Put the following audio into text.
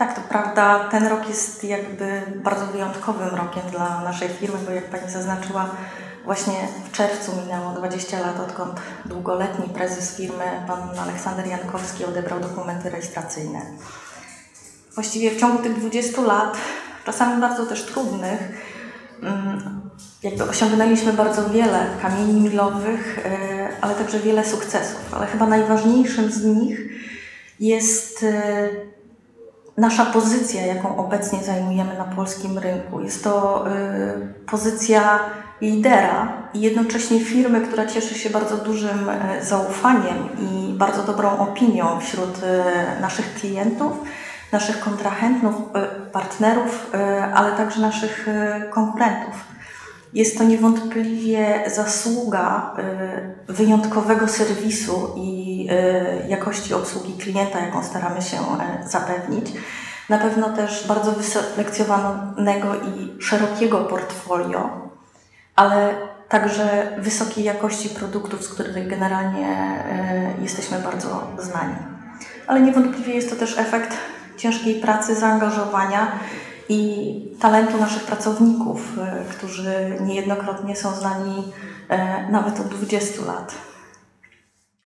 Tak, to prawda. Ten rok jest jakby bardzo wyjątkowym rokiem dla naszej firmy, bo jak Pani zaznaczyła, właśnie w czerwcu minęło 20 lat, odkąd długoletni prezes firmy, pan Aleksander Jankowski, odebrał dokumenty rejestracyjne. Właściwie w ciągu tych 20 lat, czasami bardzo też trudnych, mm, jakby osiągnęliśmy bardzo wiele kamieni milowych, e, ale także wiele sukcesów. Ale chyba najważniejszym z nich jest e, nasza pozycja, jaką obecnie zajmujemy na polskim rynku. Jest to e, pozycja lidera i jednocześnie firmy, która cieszy się bardzo dużym zaufaniem i bardzo dobrą opinią wśród naszych klientów, naszych kontrahentów, partnerów, ale także naszych konkurentów. Jest to niewątpliwie zasługa y, wyjątkowego serwisu i y, jakości obsługi klienta, jaką staramy się e, zapewnić. Na pewno też bardzo wyselekcjonowanego i szerokiego portfolio, ale także wysokiej jakości produktów, z których generalnie e, jesteśmy bardzo znani. Ale niewątpliwie jest to też efekt ciężkiej pracy, zaangażowania i talentu naszych pracowników, e, którzy niejednokrotnie są z nami e, nawet od 20 lat.